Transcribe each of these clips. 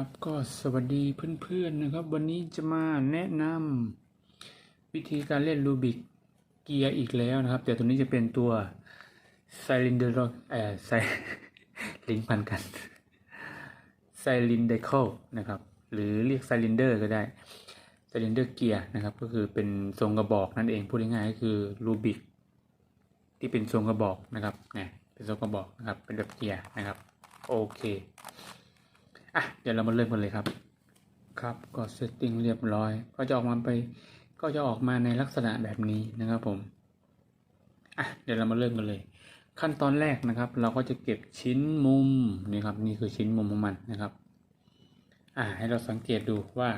ครับก็สวัสดีเพื่อนๆนะครับ วันนี้จะมาแนะนำวิธีการเล่นรูบิกเกียร์อีกแล้วนะครับ แต่ตัวนี้จะเป็นตัวไซลินเดอร์เอ่อไซลิงพันกันไซลินเดคิลนะครับ หรือเรียกไซลินเดอร์ก็ได้ไซลินเดอร์เกียร์นะครับ ก็คือเป็นทรงกระบอกนั่นเองพูดง่ายๆก็คือรูบิกที่เป็นทรงกระบอกนะครับเนี่ยเป็นทรงกระบอกนะครับเป็นแบบเกียร์นะครับโอเค อะเดี๋ยวเรามาเริ่มกันเลยครับ ครับก็เซตติ้งเรียบร้อย ก็จะออกมาไป ก็จะออกมาในลักษณะแบบนี้นะครับผมอะเดี๋ยวเรามาเริ่มกันเลย ขั้นตอนแรกนะครับ เราก็จะเก็บชิ้นมุมนี่ครับนี่คือชิ้นมุมของมันนะครับอ่าให้เราสังเกตดูว่า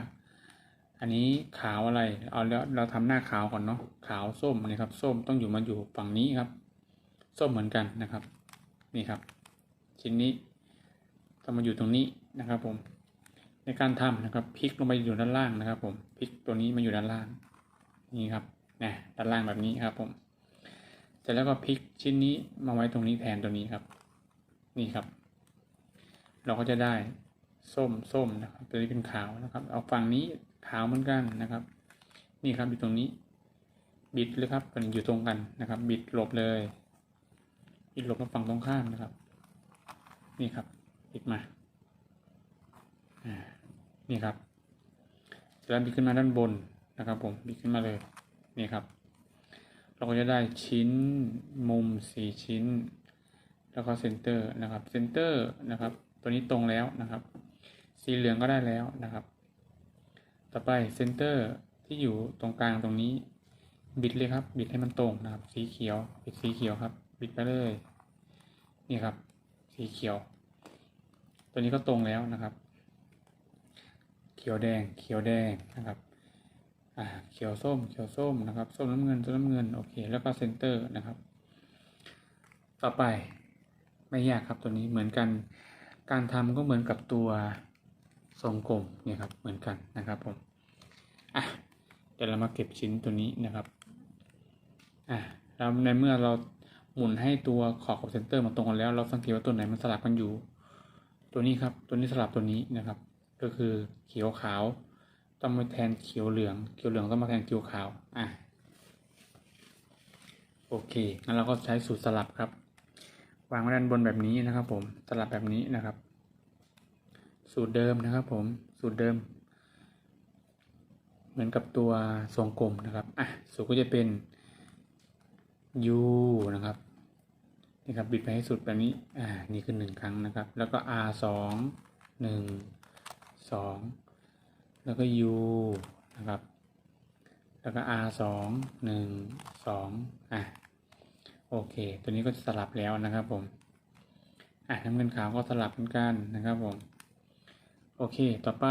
อันนี้ขาวอะไรเอาแล้วเราทำหน้าขาวก่อนเนาะขาวส้มนะครับ ส้มต้องอยู่มาอยู่ฝั่งนี้ครับ ส้มเหมือนกันนะครับ นี่ครับ ชิ้นนี้ ต้องมาอยู่ตรงนี้นะครับผมในการทำนะครับพลิกลงไปอยู่ด้านล่างนะครับ ผมพลิกตัวนี้มาอยู่ด้านล่างนี่ครับนะด้านล่างแบบนี้ครับ ผมเสร็จแล้วก็พลิกชิ้นนี้มาไว้ตรงนี้แทนตัวนี้ครับ นี่ครับ เราก็จะได้ส้มส้มนะครับตัวนี้เป็นขาวนะครับ เอาฝั่งนี้ขาวเหมือนกันนะครับ นี่ครับอยู่ตรงนี้ บิดเลยครับมันอยู่ตรงกันนะครับ บิดหลบเลยบิดหลบมาฝั่งตรงข้ามนะครับ นี่ครับ ปิดมาอ่านี่ครับแล้วบิดขึ้นมาด้านบนนะครับ ผมบิดขึ้นมาเลยนี่ครับ เราก็จะได้ชิ้นมุมสี่ชิ้น แล้วก็เซนเตอร์นะครับเซนเตอร์นะครับ ตัวนี้ตรงแล้วนะครับ สีเหลืองก็ได้แล้วนะครับ ต่อไปเซนเตอร์ที่อยู่ตรงกลางตรงนี้ บิดเลยครับ บิดให้มันตรงนะครับ สีเขียว บิดสีเขียวครับ บิดไปเลย นี่ครับ สีเขียว ตัวนี้ก็ตรงแล้วนะครับ เขียวแดงเขียวแดงนะครับอ่าเขียวส้มเขียวส้มนะครับ ส้มน้ำเงินส้มน้ำเงินโอเค แล้วก็เซนเตอร์นะครับ ต่อไปไม่ยากครับตัวนี้เหมือนกัน การทำก็เหมือนกับตัวทรงกลมเนี่ยครับเหมือนกันนะครับผมอะเดี๋ยวเรามาเก็บชิ้นตัวนี้นะครับอะแล้วในเมื่อเราหมุนให้ตัวขอบกับเซนเตอร์มันตรงกันแล้ว เราสังเกตว่าตัวไหนมันสลับกันอยู่ ตัวนี้ครับ ตัวนี้สลับตัวนี้นะครับ ก็คือเขียวขาวต้องมาแทนเขียวเหลือง เขียวเหลืองต้องมาแทนเขียวขาว อะ โอเค งั้นเราก็ใช้สูตรสลับครับ วางไว้ด้านบนแบบนี้นะครับ ผม สลับแบบนี้นะครับ สูตรเดิมนะครับ ผม สูตรเดิม เหมือนกับตัวทรงกลมนะครับ อะ สูตรก็จะเป็น u นะครับ นี่ครับบิดไปให้สุดแบบนี้อ่านี่คือหนึ่งครั้งนะครับ แล้วก็ r สองหนึ่งสองแล้วก็ u นะครับแล้วก็ r สองหนึ่งสองอะโอเค ตัวนี้ก็จะสลับแล้วนะครับผมอะน้ำเงินขาวก็สลับเหมือนกันนะครับผมโอเคต่อไป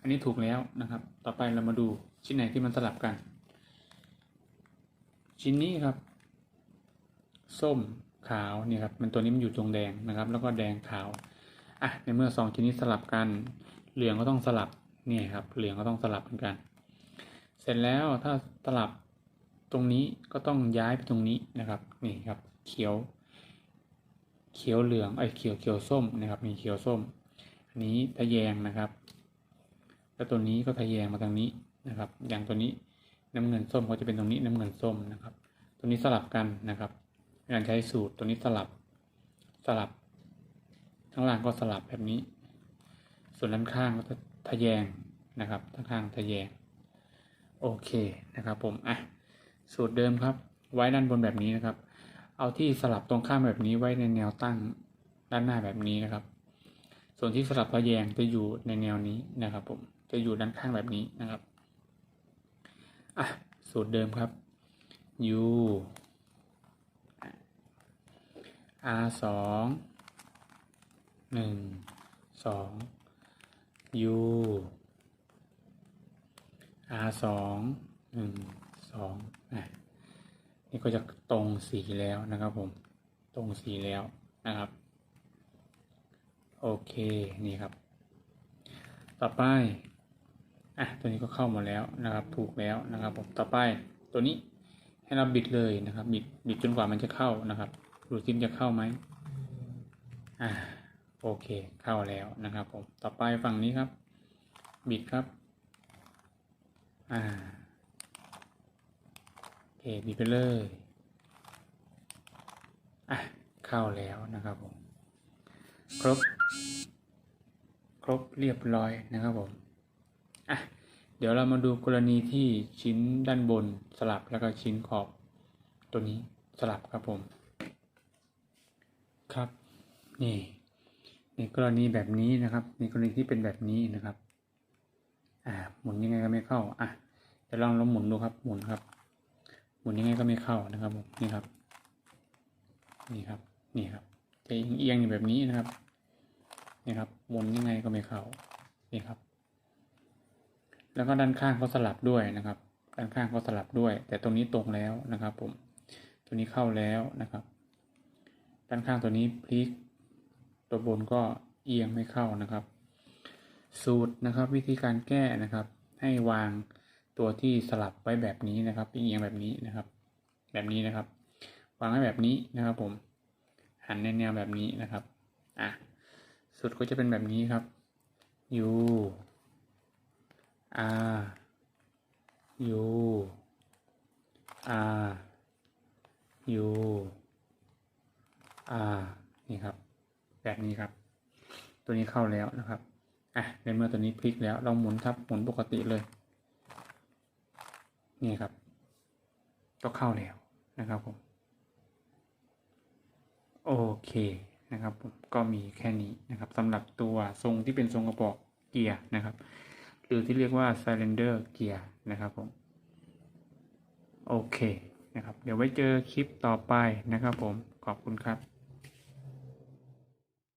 อันนี้ถูกแล้วนะครับ ต่อไปเรามาดูชิ้นไหนที่มันสลับกัน ชิ้นนี้ครับ ส้มขาวเนี่ยครับมันตัวนี้มันอยู่ตรงแดงนะครับ แล้วก็แดงขาวอะในเมื่อสองชนนี้สลับกัน เหลืองก็ต้องสลับนี่ครับ เหลืองก็ต้องสลับเหมือนกัน เสร็จแล้วถ้าสลับตรงนี้ก็ต้องย้ายไปตรงนี้นะครับนี่ครับ เขียว เขียวเหลืองไอ้เขียวเขียวส้มนะครับมีเขียวส้ม อันนี้ทะแยงนะครับ แล้วตัวนี้ก็ทะแยงมาทางนี้นะครับ อย่างตัวนี้น้ำเงินส้มก็จะเป็นตรงนี้น้ำเงินส้มนะครับ ตัวนี้สลับกันนะครับ การใช้สูตรตัวนี้สลับสลับ ข้างล่างก็สลับแบบนี้ ส่วนด้านข้างก็จะทะแยงนะครับด้านข้างทะแยง โอเคนะครับ ผมอะสูตรเดิมครับ ไว้ด้านบนแบบนี้นะครับ เอาที่สลับตรงข้ามแบบนี้ไว้ในแนวตั้งด้านหน้าแบบนี้นะครับ ส่วนที่สลับทะแยงจะอยู่ในแนวนี้นะครับ ผมจะอยู่ด้านข้างแบบนี้นะครับอะสูตรเดิมครับ u r สองหนึ่งสอง u r สองหนึ่งสองอะนี่ก็จะตรงสีแล้วนะครับผมตรงสีแล้วนะครับ โอเคนี่ครับ ต่อไปอะตัวนี้ก็เข้ามาแล้วนะครับ ถูกแล้วนะครับผมต่อไปตัวนี้ให้เราบิดเลยนะครับ บิดบิดจนกว่ามันจะเข้านะครับ ดูซิมนจะเข้าไหมอ่าโอเคเข้าแล้วนะครับผมต่อไปฝั่งนี้ครับ บิดครับอ่าโอเคบิดไปเลยอะเข้าแล้วนะครับผมครบ ครบเรียบร้อยนะครับผมอะเดี๋ยวเรามาดูกรณีที่ชิ้นด้านบนสลับแล้วก็ชิ้นขอบตัวนี้สลับครับผม ครับ นี่ ในกรณีแบบนี้นะครับในกรณีที่เป็นแบบนี้นะครับ อ่า หมุนยังไงก็ไม่เข้า อะเดี๋ยวลองลองหมุนดูครับ หมุนครับ หมุนยังไงก็ไม่เข้านะครับผมนี่ครับ นี่ครับ นี่ครับจะเอียงอยู่แบบนี้นะครับ นี่ครับ หมุนยังไงก็ไม่เข้า นี่ครับ แล้วก็ด้านข้างก็สลับด้วยนะครับ ด้านข้างก็สลับด้วย แต่ตรงนี้ตรงแล้วนะครับ ผม ตัวนี้เข้าแล้วนะครับ ด้านข้างตัวนี้พลิก ตัวบนก็เอียงไม่เข้านะครับ สูตรนะครับวิธีการแก้นะครับ ให้วางตัวที่สลับไว้แบบนี้นะครับเอียงแบบนี้นะครับ แบบนี้นะครับ วางไว้แบบนี้นะครับผม หันในแนวแบบนี้นะครับอะสุดก็จะเป็นแบบนี้ครับ U R U R U นี่ครับ แบบนี้ครับ ตัวนี้เข้าแล้วนะครับอะในเมื่อตัวนี้พลิกแล้วเราหมุนทับหมุนปกติเลย นี่ครับก็เข้าแล้วนะครับผมโอเคนะครับผมก็มีแค่นี้นะครับสำหรับตัวทรงที่เป็นทรงกระบอกเกียร์นะครับ หรือที่เรียกว่า cylinder เกียร์นะครับผมโอเคนะครับ เดี๋ยวไว้เจอคลิปต่อไปนะครับผมขอบคุณครับ